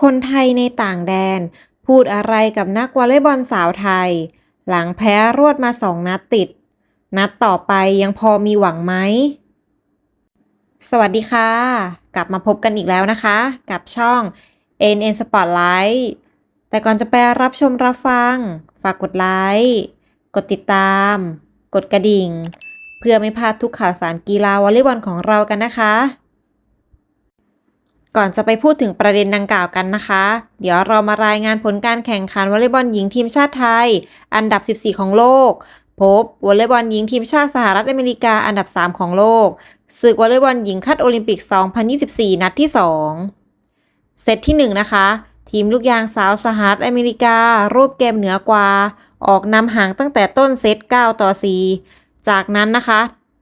คนไทยในต่างแดน พูดอะไรกับนักวอลเลย์บอลสาวไทย หลังแพ้รวดมาสองนัดติด นัดต่อไปยังพอมีหวังไหม สวัสดีค่ะ กลับมาพบกันอีกแล้วนะคะ กับช่อง NN Spotlight แต่ก่อนจะไปรับชมรับฟัง ฝากกดไลค์กดติดตาม กดกระดิ่ง เพื่อไม่พลาดทุกข่าวสารกีฬาวอลเลย์บอลของเรากันนะคะ ก่อนจะไปพูดถึงประเด็นดังกล่าวกันนะคะ เดี๋ยวเรามารายงานผลการแข่งขันวอลเลย์บอลหญิงทีมชาติไทย อันดับ 14 ของโลก พบวอลเลย์บอลหญิงทีมชาติสหรัฐอเมริกาอันดับ 3 ของโลกศึกวอลเลย์บอลหญิงคัดโอลิมปิก 2024 นัดที่ 2 เซตที่ 1 นะคะ ทีมลูกยางสาวสหรัฐอเมริกา รูปเกมเหนือกว่า ออกนำห่างตั้งแต่ต้นเซต 9 ต่อ 4 จากนั้นนะคะ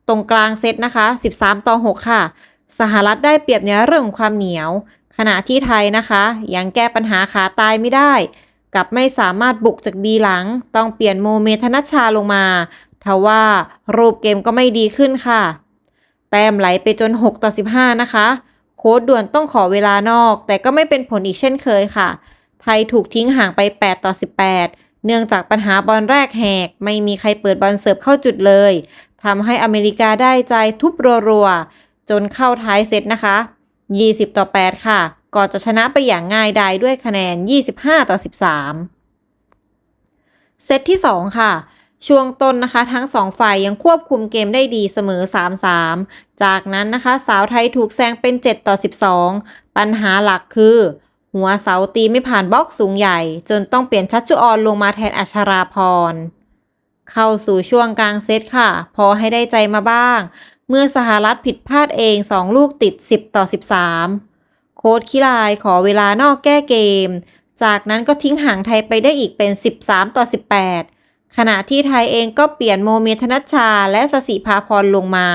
ตรงกลางเซตนะคะ 13 ต่อ 6 ค่ะ สหรัฐได้เปรียบในเรื่องความเหนียว ขณะที่ไทยนะคะ ยังแก้ปัญหาขาตายไม่ได้ กับไม่สามารถบุกจากบีหลัง ต้องเปลี่ยนโมเมธนัชชาลงมาทว่ารูปเกมก็ไม่ดีขึ้นค่ะ แต้มไหลไปจน 6 ต่อ 15 นะคะ โค้ดด่วนต้องขอเวลานอก แต่ก็ไม่เป็นผลอีกเช่นเคยค่ะ ไทยถูกทิ้งห่างไป 8 ต่อ 18 เนื่องจากปัญหาบอลแรกแหก ไม่มีใครเปิดบอลเสิร์ฟเข้าจุดเลยทำให้อเมริกาได้ใจทุบรัวๆ จนเข้าท้ายเซตนะคะ 20 ต่อ 8 ค่ะ ก่อนจะชนะไปอย่างง่ายดายด้วยคะแนน 25 ต่อ 13 เซตที่ 2 ค่ะ ช่วงต้นนะคะ ทั้ง 2 ฝ่ายยังควบคุมเกมได้ดีเสมอ 3-3 จากนั้นนะคะ สาวไทยถูกแซงเป็น 7 ต่อ 12 ปัญหาหลักคือ หัวเสาตีไม่ผ่านบล็อกสูงใหญ่ จนต้องเปลี่ยนชัชชุออนลงมาแทนอัชราพรเข้าสู่ช่วงกลางเซตค่ะ พอให้ได้ใจมาบ้าง เมื่อสหรัฐผิดพลาดเอง 2 ลูกติด 10 ต่อ 13 โค้ดคิลายขอเวลานอกแก้เกม จากนั้นก็ทิ้งห่างไทยไปได้อีกเป็น 13 ต่อ 18 ขณะที่ไทยเองก็เปลี่ยนโมเมธนัชชาและสสิภาพรลงมา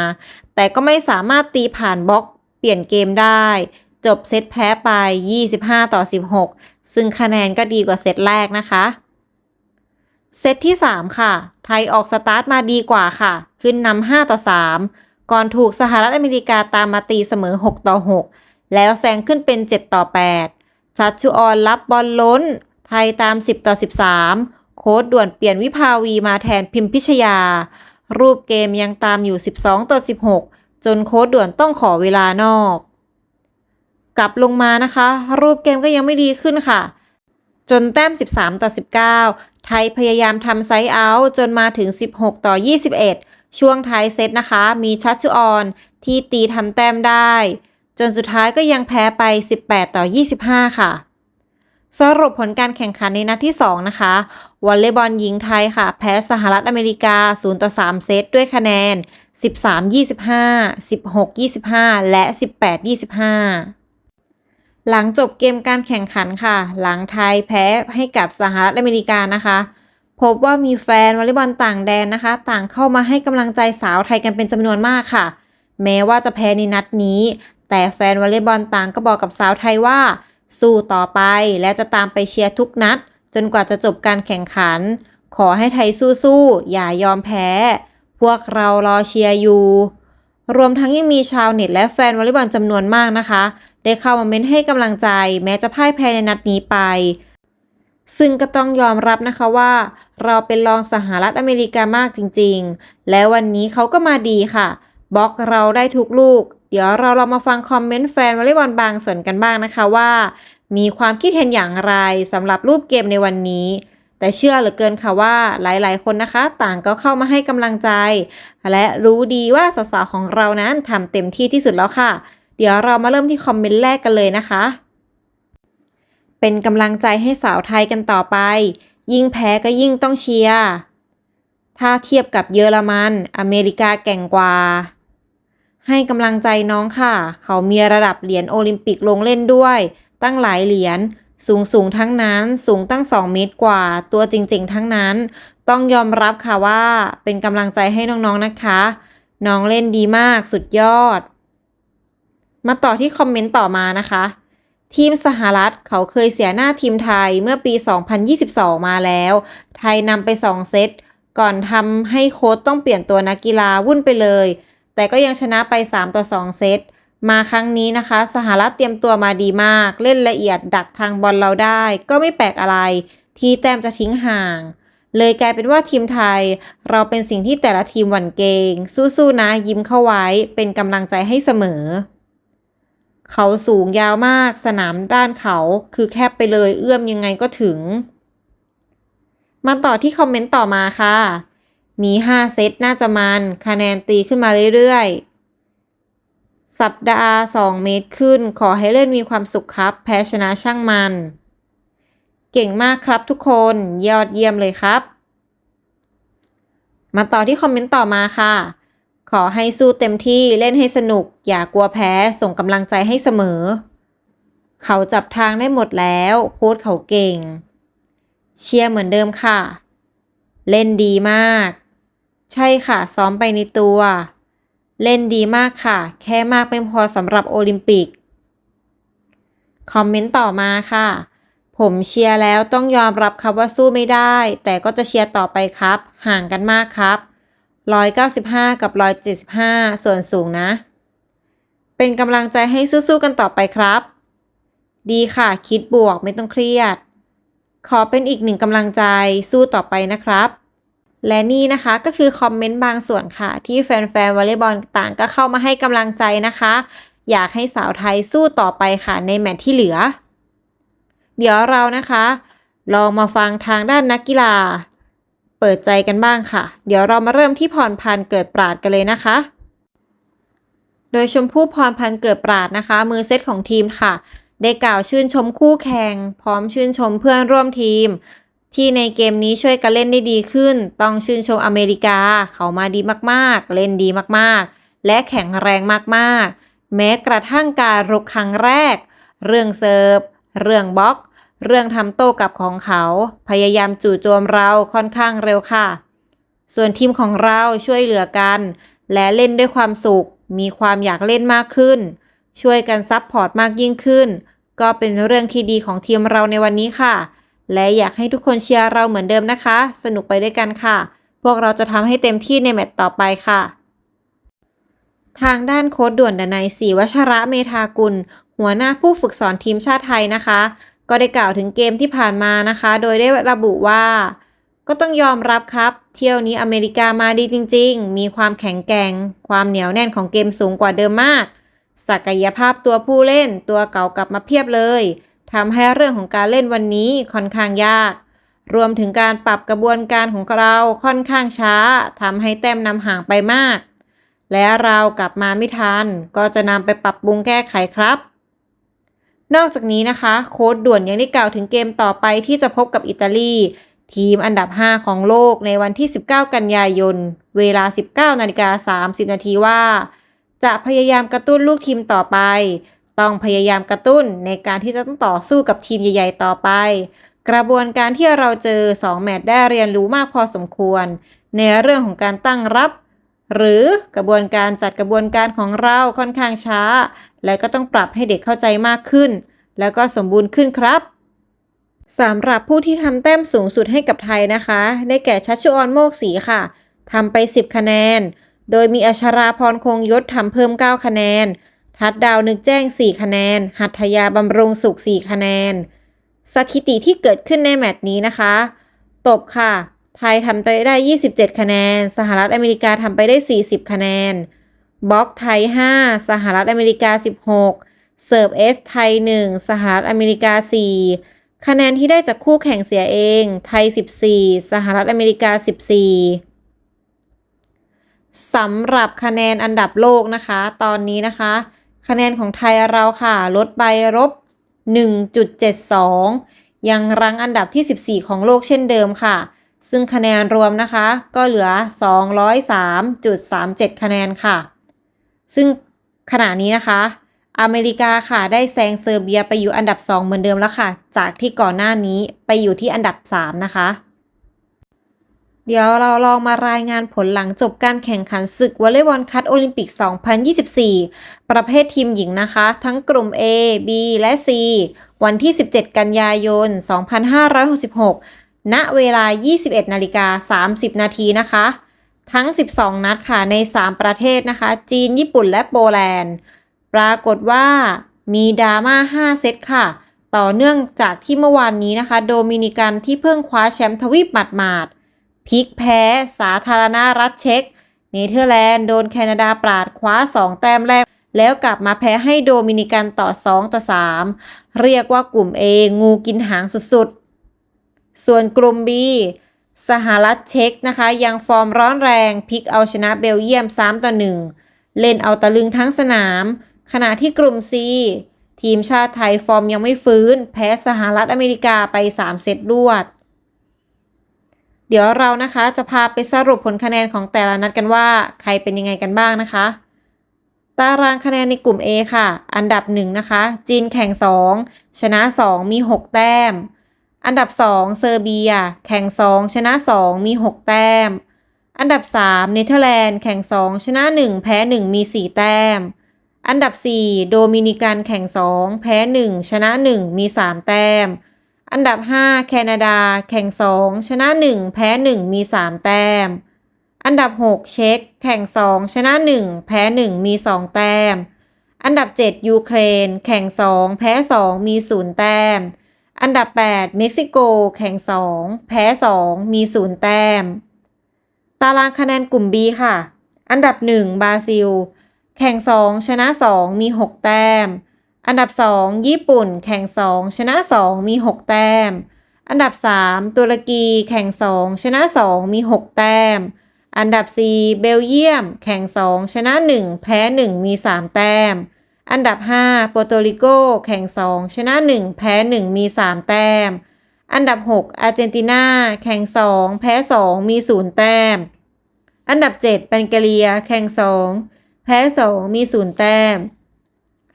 แต่ก็ไม่สามารถตีผ่านบล็อกเปลี่ยนเกมได้ จบเซตแพ้ไป 25 ต่อ 16 ซึ่งคะแนนก็ดีกว่าเซตแรกนะคะเซตที่ 3 ค่ะ ไทยออกสตาร์ทมาดีกว่าค่ะ ขึ้นนำ5ต่อ 3 ก่อนถูกสหรัฐอเมริกาตามมาตีเสมอ 6 ต่อ 6 แล้วแซงขึ้นเป็น 7 ต่อ 8 ชัดชุออนรับบอลล้น ไทยตาม 10 ต่อ 13 โค้ดด่วนเปลี่ยนวิภาวีมาแทนพิมพิชยา รูปเกมยังตามอยู่ 12 ต่อ 16 จนโค้ดด่วนต้องขอเวลานอก กลับลงมานะคะ รูปเกมก็ยังไม่ดีขึ้นค่ะ จนแต้ม 13 ต่อ 19 ไทยพยายามทำไซส์เอาจนมาถึง 16 ต่อ 21 ช่วงท้ายเซตนะคะ มีชัชชุออนที่ตีทำแต้มได้ จนสุดท้ายก็ยังแพ้ไป 18 ต่อ 25 ค่ะ สรุปผลการแข่งขันในนัดที่ 2 นะคะ วอลเลย์บอลหญิงไทยค่ะ แพ้สหรัฐอเมริกา 0 ต่อ 3 เซตด้วยคะแนน 13 25 16 25 และ 18 25หลังจบเกมการแข่งขันค่ะ หลังไทยแพ้ให้กับสหรัฐอเมริกานะคะ พบว่ามีแฟนวอลเลย์บอลต่างแดนนะคะ ต่างเข้ามาให้กำลังใจสาวไทยกันเป็นจำนวนมากค่ะ แม้ว่าจะแพ้ในนัดนี้ แต่แฟนวอลเลย์บอลต่างก็บอกกับสาวไทยว่า สู้ต่อไปและจะตามไปเชียร์ทุกนัด จนกว่าจะจบการแข่งขัน ขอให้ไทยสู้ๆอย่ายอมแพ้ พวกเรารอเชียร์อยู่รวมทั้งยังมีชาวเน็ตและแฟนวอลเลย์บอลจำนวนมากนะคะ ได้เข้ามาเม้นให้กำลังใจ แม้จะพ่ายแพ้ในนัดนี้ไป ซึ่งก็ต้องยอมรับนะคะว่า เราเป็นรองสหรัฐอเมริกามากจริงๆ และวันนี้เขาก็มาดีค่ะ บล็อกเราได้ทุกลูก เดี๋ยวเราเรามาฟังคอมเมนต์แฟนวอลเลย์บอลบางส่วนกันบ้างนะคะว่า มีความคิดเห็นอย่างไรสำหรับรูปเกมในวันนี้ แต่เชื่อเหลือเกินค่ะว่าหลายๆ คนนะคะ ต่างก็เข้ามาให้กำลังใจ และรู้ดีว่าสาวๆของเรานั้นทำเต็มที่ที่สุดแล้วค่ะ เดี๋ยวเรามาเริ่มที่คอมเมนต์แรกกันเลยนะคะ เป็นกำลังใจให้สาวไทยกันต่อไป ยิ่งแพ้ก็ยิ่งต้องเชียร์ ถ้าเทียบกับเยอรมัน อเมริกาแก่งกว่า ให้กำลังใจน้องค่ะ เขามีระดับเหรียญโอลิมปิกลงเล่นด้วย ตั้งหลายเหรียญ สูงสูงทั้งนั้น สูงตั้ง 2 เมตรกว่า ตัวจริง ๆ ทั้งนั้น ต้องยอมรับค่ะว่า เป็นกำลังใจให้น้องๆนะคะ น้องเล่นดีมาก สุดยอด มาต่อที่คอมเมนต์ต่อมานะคะ ทีมสหรัฐเขาเคยเสียหน้าทีมไทยเมื่อปี 2022 มาแล้ว ไทยนำไป 2 เซต ก่อนทำให้โค้ชต้องเปลี่ยนตัวนักกีฬาวุ่นไปเลย แต่ก็ยังชนะไป 3 ต่อ 2 เซต มาครั้งนี้นะคะ สหรัฐเตรียมตัวมาดีมาก เล่นละเอียดดักทางบอลเราได้ ก็ไม่แปลกอะไร ที่แต้มจะทิ้งห่าง เลยกลายเป็นว่าทีมไทย เราเป็นสิ่งที่แต่ละทีมหวั่นเกรงสู้ๆนะยิ้มเข้าไว้เป็นกำลังใจให้เสมอ เขาสูงยาวมากสนามด้านเขาคือแคบไปเลยเอื้อมยังไงก็ถึง มาต่อที่คอมเมนต์ต่อมาค่ะ มี 5 เซตน่าจะมันคะแนนตีขึ้นมาเรื่อยๆ สัปดาห์ 2 เมตรขึ้น ขอให้เล่นมีความสุขครับ แพ้ชนะช่างมัน เก่งมากครับทุกคนยอดเยี่ยมเลยครับ มาต่อที่คอมเมนต์ต่อมาค่ะ อให้สู้เต็มที่เล่นให้สนุก อย่ากลัวแพ้ส่งกำลังใจให้เสมอ เขาจับทางได้หมดแล้วโค้ดเขาเก่ง เชียร์เหมือนเดิมค่ะ เล่นดีมาก ใช่ค่ะ ซ้อมไปในตัว เล่นดีมากค่ะ แค่มากไม่พอสำหรับโอลิมปิก คอมเมนต์ต่อมาค่ะ ผมเชียร์แล้วต้องยอมรับครับว่าสู้ไม่ได้ แต่ก็จะเชียร์ต่อไปครับ ห่างกันมากครับ 195 กับ 175 ส่วนสูงนะ เป็นกำลังใจให้สู้ๆกันต่อไปครับ ดีค่ะ คิดบวกไม่ต้องเครียด ขอเป็นอีกหนึ่งกำลังใจสู้ต่อไปนะครับ และนี่นะคะก็คือคอมเมนต์บางส่วนค่ะ ที่แฟนๆวอลเลย์บอลต่างก็เข้ามาให้กำลังใจนะคะ อยากให้สาวไทยสู้ต่อไปค่ะในแมตช์ที่เหลือ เดี๋ยวเรานะคะ ลองมาฟังทางด้านนักกีฬา เปิดใจกันบ้างค่ะ เดี๋ยวเรามาเริ่มที่พรพันธ์เกิดปราดกันเลยนะคะ โดยชมพู่พรพันธ์เกิดปราดนะคะ มือเซตของทีมค่ะ ได้กล่าวชื่นชมคู่แข่ง พร้อมชื่นชมเพื่อนร่วมทีม ที่ในเกมนี้ช่วยกันเล่นได้ดีขึ้น ต้องชื่นชมอเมริกา เขามาดีมากๆ เล่นดีมากๆ และแข็งแรงมากๆ แม้กระทั่งการรุกครั้งแรก เรื่องเซิร์ฟ เรื่องบล็อก เรื่องทำโต้กลับของเขา พยายามจู่โจมเราค่อนข้างเร็วค่ะ ส่วนทีมของเราช่วยเหลือกัน และเล่นด้วยความสุข มีความอยากเล่นมากขึ้น ช่วยกันซับพอร์ตมากยิ่งขึ้น ก็เป็นเรื่องที่ดีของทีมเราในวันนี้ค่ะ และอยากให้ทุกคนเชียร์เราเหมือนเดิมนะคะ สนุกไปด้วยกันค่ะ พวกเราจะทำให้เต็มที่ในแมตช์ต่อไปค่ะทางด้านโค้ดด่วนดนัยศรีวัชระเมธากุล หัวหน้าผู้ฝึกสอนทีมชาติไทยนะคะ ก็ได้กล่าวถึงเกมที่ผ่านมานะคะ โดยได้ระบุว่า ก็ต้องยอมรับครับ เที่ยวนี้อเมริกามาดีจริง ๆ มีความแข็งแกร่ง ความเหนียวแน่นของเกมสูงกว่าเดิมมาก ศักยภาพตัวผู้เล่นตัวเก่ากลับมาเพียบเลยทำให้เรื่องของการเล่นวันนี้ค่อนข้างยาก รวมถึงการปรับกระบวนการของเราค่อนข้างช้าทำให้แต้มนำห่างไปมาก และเรากลับมาไม่ทัน ก็จะนำไปปรับปรุงแก้ไขครับ นอกจากนี้นะคะ โค้ดด่วนยังได้กล่าวถึงเกมต่อไปที่จะพบกับอิตาลี ทีมอันดับ 5 ของโลกในวันที่ 19 กันยายน เวลา 19นาฬิกา30 นาทีว่า จะพยายามกระตุ้นลูกทีมต่อไป ต้องพยายามกระตุ้นในการที่จะต้องต่อสู้กับทีมใหญ่ๆ ต่อไป กระบวนการที่เราเจอ 2 แมตช์ได้เรียนรู้มากพอสมควร ในเรื่องของการตั้งรับ หรือกระบวนการจัดกระบวนการของเราค่อนข้างช้า และก็ต้องปรับให้เด็กเข้าใจมากขึ้น แล้วก็สมบูรณ์ขึ้นครับสำหรับผู้ที่ทำแต้มสูงสุดให้กับไทยนะคะ ได้แก่ชัชชุออนโมกศีค่ะทำไป 10 คะแนน โดยมีอัชราพรคงยศทำเพิ่ม 9 คะแนน ทัดดาวนึกแจ้ง 4 คะแนน หัตถยาบำรุงสุข 4 คะแนน สถิติที่เกิดขึ้นในแมตช์นี้นะคะ ตบค่ะ ไทยทำไปได้ 27 คะแนน สหรัฐอเมริกาทำไปได้ 40 คะแนน บล็อกไทย 5 สหรัฐอเมริกา 16 เสิร์ฟเอสไทย 1 สหรัฐอเมริกา 4 คะแนนที่ได้จากคู่แข่งเสียเอง ไทย 14 สหรัฐอเมริกา 14 สำหรับคะแนนอันดับโลกนะคะ ตอนนี้นะคะ คะแนนของไทยเราค่ะ ลดไปลบ1.72 ยังรั้งอันดับที่ 14 ของโลกเช่นเดิมค่ะ ซึ่งคะแนนรวมนะคะก็เหลือ 203.37 คะแนนค่ะ ซึ่งขณะนี้นะคะ อเมริกาค่ะได้แซงเซอร์เบียไปอยู่อันดับ 2 เหมือนเดิมแล้วค่ะ จากที่ก่อนหน้านี้ไปอยู่ที่อันดับ 3 นะคะ เดี๋ยวเราลองมารายงานผลหลังจบการแข่งขันศึกวอลเลย์บอลคัดโอลิมปิก 2024 ประเภททีมหญิงนะคะ ทั้งกลุ่ม A B และ C วันที่ 17 กันยายน 2566 ณเวลา 21 นาฬิกา 30 นาทีนะคะ ทั้ง 12 นัดค่ะใน 3 ประเทศนะคะ จีน ญี่ปุ่นและโปแลนด์ ปรากฏว่ามีดราม่า 5 เซตค่ะ ต่อเนื่องจากที่เมื่อวานนี้นะคะ โดมินิกันที่เพิ่งคว้าแชมป์ทวีปหมาดๆพลิกแพ้ สาธารณรัฐเช็กเนเธอร์แลนด์โดนแคนาดาปราดคว้า 2 แต้มแรก แล้วกลับมาแพ้ให้โดมินิกันต่อ 2 ต่อ 3 เรียกว่ากลุ่ม A งูกินหางสุดๆ ส่วนกลุ่ม B สหรัฐเช็กนะคะ ยังฟอร์มร้อนแรงพลิกเอาชนะเบลเยียม 3 ต่อ 1 เล่นเอาตะลึงทั้งสนาม ขณะที่กลุ่ม C ทีมชาติไทยฟอร์มยังไม่ฟื้น แพ้สหรัฐอเมริกาไป 3 เซตรวด เดี๋ยวเรานะคะจะพาไปสรุปผลคะแนนของแต่ละนัดกันว่าใครเป็นยังไงกันบ้างนะคะ ตารางคะแนนในกลุ่ม A ค่ะ อันดับ 1 นะคะ จีนแข่ง 2 ชนะ 2 มี 6 แต้ม อันดับ 2 เซอร์เบีย แข่ง 2 ชนะ 2 มี 6 แต้ม อันดับ 3 เนเธอร์แลนด์แข่ง 2 ชนะ 1 แพ้ 1 มี 4 แต้ม อันดับ 4 โดมินิกันแข่ง 2 แพ้ 1 ชนะ 1 มี 3 แต้ม อันดับ 5 แคนาดา แข่ง 2 ชนะ 1 แพ้ 1 มี 3 แต้ม อันดับ 6 เช็กแข่ง 2 ชนะ 1 แพ้ 1 มี 2 แต้ม อันดับ 7 ยูเครน แข่ง 2 แพ้ 2 มี 0 แต้ม อันดับ 8 เม็กซิโก แข่ง 2 แพ้ 2 มี 0 แต้ม ตารางคะแนนกลุ่ม B ค่ะ อันดับ 1 บราซิล แข่ง 2 ชนะ 2 มี 6 แต้ม อันดับ 2 ญี่ปุ่น แข่ง 2 ชนะ 2 มี 6 แต้ม อันดับ 3 ตุรกี แข่ง 2 ชนะ 2 มี 6 แต้ม อันดับ 4 เบลเยียม แข่ง 2 ชนะ 1 แพ้ 1 มี 3 แต้ม อันดับ 5 โปโตริโกแข่ง 2 ชนะ 1 แพ้ 1 มี 3 แต้ม อันดับ 6 อาร์เจนตินาแข่ง 2 แพ้ 2 มี 0 แต้ม อันดับ7บัลแกเรีย แข่ง 2 แพ้ 2 มี 0 แต้ม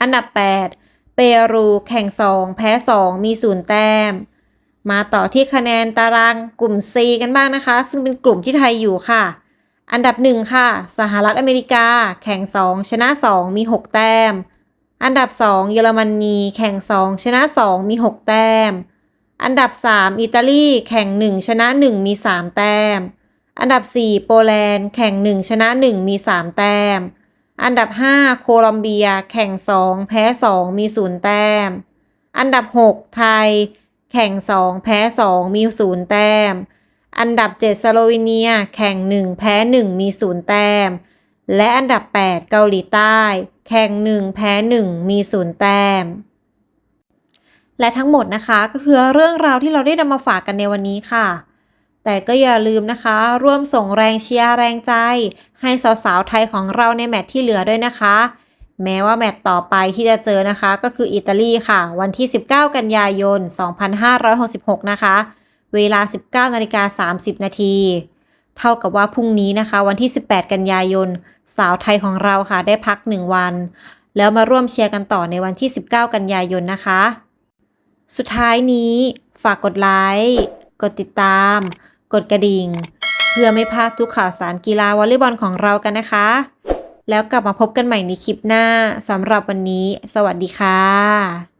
อันดับ 8 เปรูแข่ง 2 แพ้ 2 มี 0 แต้ม มาต่อที่คะแนนตารางกลุ่ม C กันบ้างนะคะ ซึ่งเป็นกลุ่มที่ไทยอยู่ค่ะอันดับ 1 ค่ะ สหรัฐอเมริกา แข่ง 2 ชนะ 2 มี 6 แต้ม อันดับ 2 เยอรมนีแข่ง 2 ชนะ 2 มี 6 แต้ม อันดับ 3 อิตาลีแข่ง 1 ชนะ 1 มี 3 แต้ม อันดับ 4 โปแลนด์แข่ง 1 ชนะ 1 มี 3 แต้ม อันดับ 5 โคลอมเบีย แข่ง 2 แพ้ 2 มี 0 แต้ม อันดับ 6 ไทย แข่ง 2 แพ้ 2 มี 0 แต้ม อันดับ 7 สโลวีเนีย แข่ง 1 แพ้ 1 มี 0 แต้ม และอันดับ 8 เกาหลีใต้ แข่ง 1 แพ้ 1 มี0แต้ม และทั้งหมดนะคะก็คือเรื่องราวที่เราได้นำมาฝากกันในวันนี้ค่ะ แต่ก็อย่าลืมนะคะ ร่วมส่งแรงเชียร์แรงใจ ให้สาวๆไทยของเราในแมตช์ที่เหลือด้วยนะคะ แม้ว่าแมตช์ต่อไปที่จะเจอนะคะ ก็คืออิตาลีค่ะ วันที่ 19 กันยายน 2566 นะคะ เวลา 19นาฬิกา30 นาที เท่ากับว่าพรุ่งนี้นะคะ วันที่ 18 กันยายน สาวไทยของเราค่ะ ได้พัก 1 วัน แล้วมาร่วมเชียร์กันต่อในวันที่ 19 กันยายนนะคะ สุดท้ายนี้ฝากกดไลค์กดติดตาม กดกระดิ่ง เพื่อไม่พลาดทุกข่าวสารกีฬาวอลเลย์บอลของเรากันนะคะ แล้วกลับมาพบกันใหม่ในคลิปหน้าสำหรับวันนี้ สวัสดีค่ะ